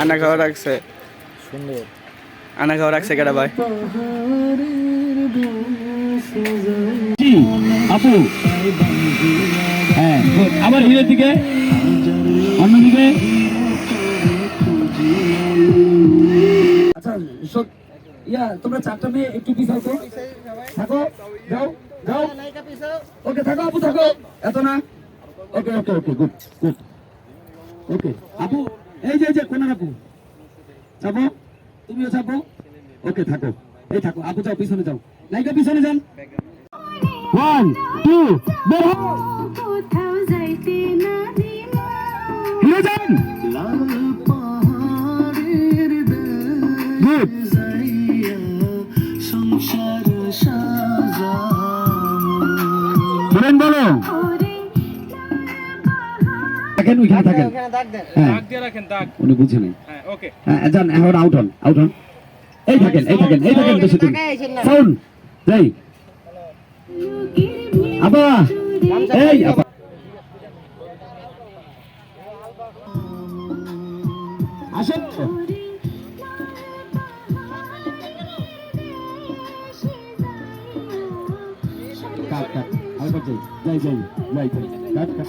আনা খাওয়া রাখছে। সুন্দর। আনা খাওয়া রাখছে কেডা ভাই? জি, আপু। হ্যাঁ আবার হিরের দিকে। অন্যদিকে আচ্ছা ইয়া তোমরা চারটা মেয়ে একটু পিছাও তো থাকো যাও যাও। ওকে থাকো আপু থাকো। এত না? ওকে ওকে ওকে গুড গুড। ওকে আপু এই যে এই যে কোনার আপু চাপো তুমিও চাপো ওকে থাকো। এই থাকো আপু যাও পিছনে যাও। নাইকা পিছনে যান। ওয়ান টু বের হিরো যান। বলেন বলো। থাকেন ওইখানে থাকেন? হ্যাঁ। দাগ দিয়ে রাখেন উনি বুঝে নেই। হ্যাঁ ওকে। হ্যাঁ যান এখন আউট হন আউট হন। এই থাকেন এই থাকেন এই থাকেন বেশি দিন সাউন্ড যাই। আপা এই আপা আসেন। কাট কাট আরেকবার যাই। যাই যাই যাই যাই। কাট কাট।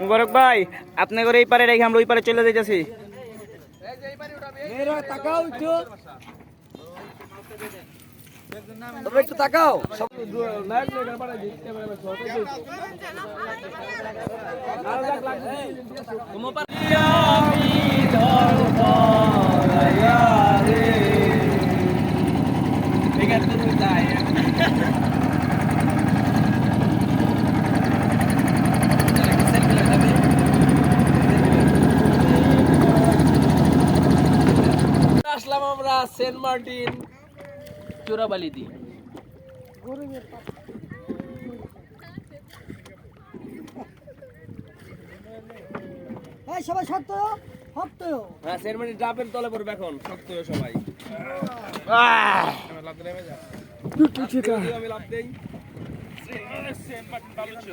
মুবারক ভাই আপনি করে এই পারে রেখে আমরা ওই পারে চলে যাইতেছি। একটু। তাকাও। সেন্ট মার্টিন চোরাবালিদি। হ্যাঁ সেন্ট মার্টিন ডাবের তলে পড়বে এখন শক্ত সবাই। আমি লাভ দেই। নাইকে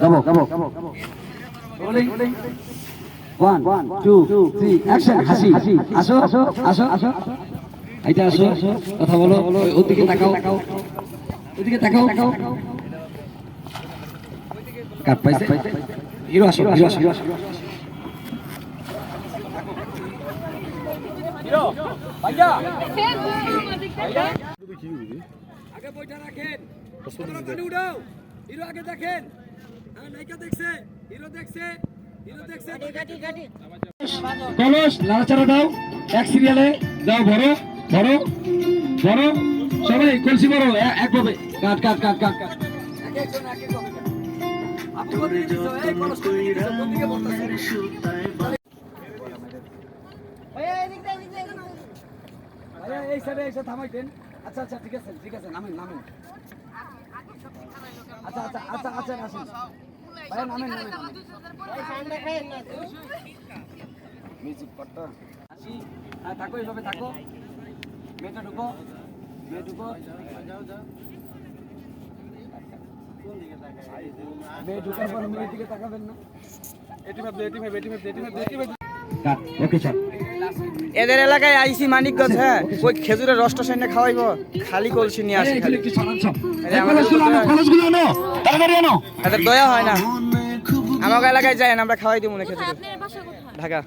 যাব যাব ওয়ান টু থ্রি অ্যাকশন হাসি। আসো আসো আসো আসো। এইটা আসো কথা বলো ওই- ওদিকে তাকাও। ওদিকে তাকাও। কাট পাইছে। হিরো আসো। হিরো আসো। আগে বইটা রাখেন। উঠাও। হিরো আগে দেখেন। হ্যাঁ নায়িকা দেখছে। হিরো দেখছে। হিরো দেখছে। কলস নাড়াচাড়া দাও। এক সিরিয়ালে দাও বড় বড় বড়। সবাই কলসি বড় একভাবে। কাট কাট কাট কাট কাট। আপনি কোন দিকে দিছো এই কলস কোন দিকে দিছো কোন দিকে পড়তাছে ভাইয়া এই সাইডে এসে থামাইতেন। আচ্ছা আচ্ছা ঠিক আছে ঠিক আছে নামেন নামেন। আচ্ছা আচ্ছা আচ্ছা আচ্ছা আসেন। ভাইয়া নামেন নামেন মিউজিক আসি। হ্যাঁ থাকো এইভাবে থাকো। মেয়েটা ঢুকো। মেয়ে ঢুকো। মেয়ে ঢুকার পর মেয়ের দিকে তাকাবেন না। কাট ওকে স্যার এদের এলাকায় আইসি মানিকগঞ্জ হ্যাঁ? ওই খেজুরের রসটা সেনে খাওয়াইব। খালি কলসি নিয়ে আসে খালি। এদের দয়া হয় না। আমাকে এলাকায় যায় আমরা খাওয়াই দিব না খেজুর ঢাকা।